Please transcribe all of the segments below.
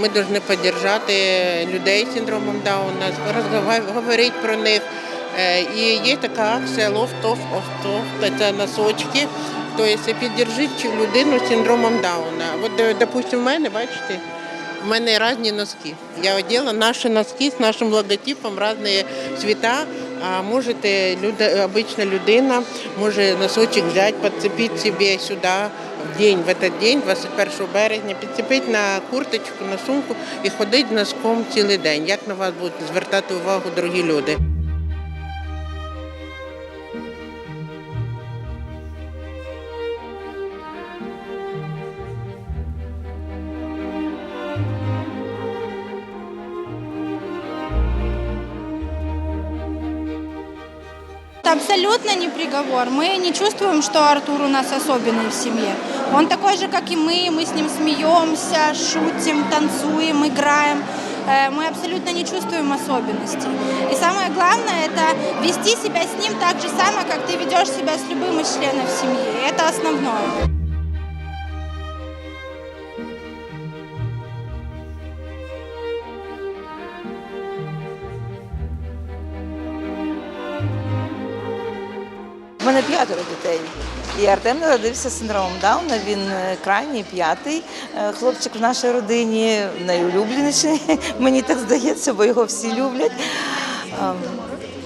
Ми повинні підтримати людей з синдромом Дауна, говорити про них. І є така акція Лофтоф Офтоф, це носочки. Тобто підтримати людину з синдромом Дауна. От, е, допустимо, в мене, бачите, у мене різні носки. Я одягла наші носки з нашим логотипом, різні цвіта. А можете, люда, обычно людина може носочок взяти, підцепити собі сюди в день, в этот день, 21 березня, підцепити на курточку, на сумку і ходити носком цілий день. Як на вас будуть звертати увагу другі люди? Это абсолютно не приговор. Мы не чувствуем, что Артур у нас особенный в семье. Он такой же, как и мы. Мы с ним смеемся, шутим, танцуем, играем. Э, Мы абсолютно не чувствуем особенностей. И самое главное – это вести себя с ним так же само, как ты ведешь себя с любым из членов семьи. Это основное. У мене п'ятеро дітей. І Артем народився з синдромом Дауна. Він е, крайній п'ятий е, хлопчик в нашій родині, найулюбленіший. Мені так здається, бо його всі люблять.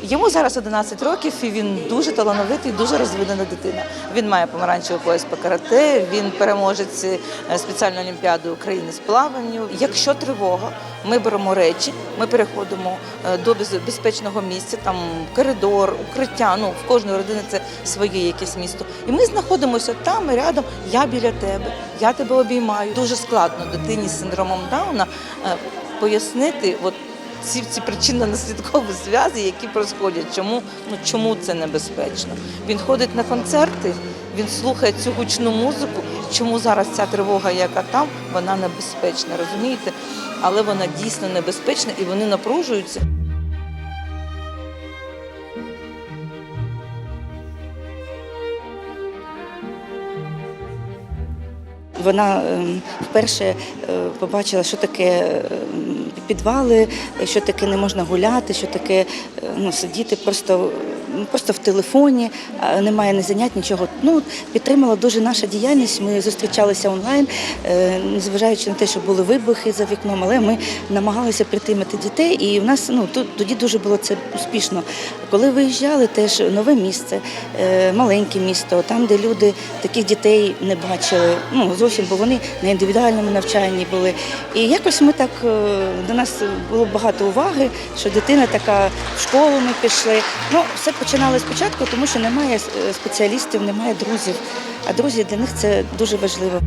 Йому зараз 11 років і він дуже талановитий, дуже розвинена дитина. Він має помаранчевий пояс по карате, він переможець е, спеціальної олімпіади України з плаванню. Якщо тривога, ми беремо речі, ми переходимо е, до безпечного місця, там коридор, укриття. Ну в кожної родини це своє якесь місто. І ми знаходимося там рядом. Я біля тебе, я тебе обіймаю. Дуже складно дитині з синдромом Дауна е, пояснити. От, ці, ці причинно-наслідкові зв'язки, які происходять. Чому, ну, чому це небезпечно? Він ходить на концерти, він слухає цю гучну музику. Чому зараз ця тривога, яка там, вона небезпечна, розумієте? Але вона дійсно небезпечна і вони напружуються. Вона ем, вперше е, побачила, що таке ем, підвали, що таке не можна гуляти, що таке е, ну, сидіти просто, просто в телефоні, немає ні занять, нічого. Ну, підтримала дуже наша діяльність. Ми зустрічалися онлайн, е, незважаючи на те, що були вибухи за вікном, але ми намагалися підтримати дітей, і в нас ну, тоді дуже було це успішно. Коли виїжджали, теж нове місце, е, маленьке місто, там, де люди таких дітей не бачили, ну зовсім, бо вони на індивідуальному навчанні були. І якось ми так е, до нас було багато уваги, що дитина така в школу ми пішли. Ну, все починали спочатку, тому що немає е, спеціалістів, немає друзів. А друзі для них це дуже важливо.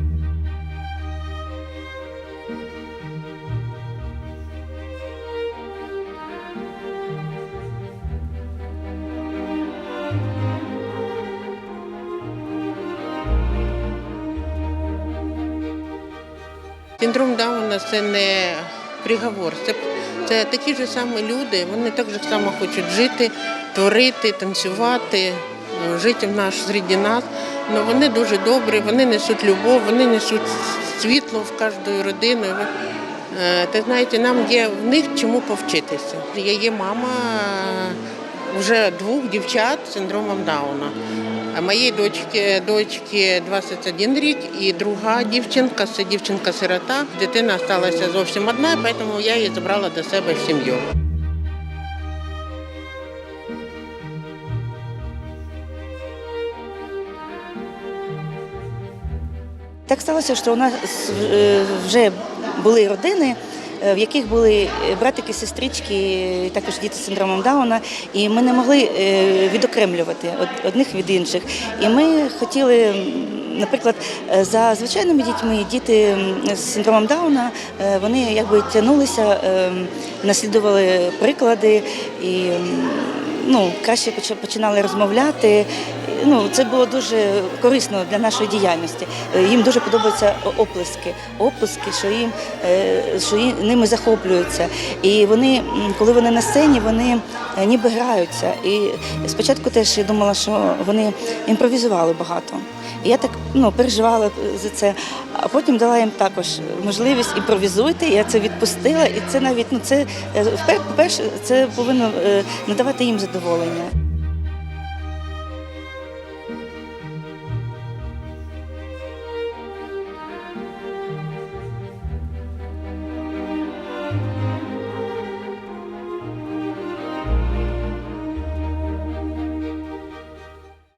Синдром Дауна це не приговор. Це, це такі ж самі люди, вони так же само хочуть жити, творити, танцювати, ну, жити в наш серед нас. Но вони дуже добрі, вони несуть любов, вони несуть світло в кожну родину. Е, Ти знаєте, нам є в них чому повчитися. Я є мама вже двох дівчат з синдромом Дауна. Моїй дочці, дочці 21 рік і друга дівчинка, це дівчинка-сирота. Дитина залишилася зовсім одна, тому я її забрала до себе в сім'ю. Так сталося, що у нас е, вже були родини, в яких були братики, сестрички, також діти з синдромом Дауна, і ми не могли е, відокремлювати одних від інших. І ми хотіли, наприклад, е, за звичайними дітьми, діти з синдромом Дауна, е, вони якби тягнулися, е, наслідували приклади і. Ну, краще починали розмовляти. Ну, це було дуже корисно для нашої діяльності. Е, Їм дуже подобаються оплески. Оплески, що їм е, що їм, ними захоплюються. І вони, коли вони на сцені, вони е, ніби граються. І спочатку теж я думала, що вони імпровізували багато. І я так ну, переживала за це, а потім дала їм також можливість імпровізуйте. Я це відпустила, і це навіть ну це вперше по-перше, це повинно е, надавати їм задоволення.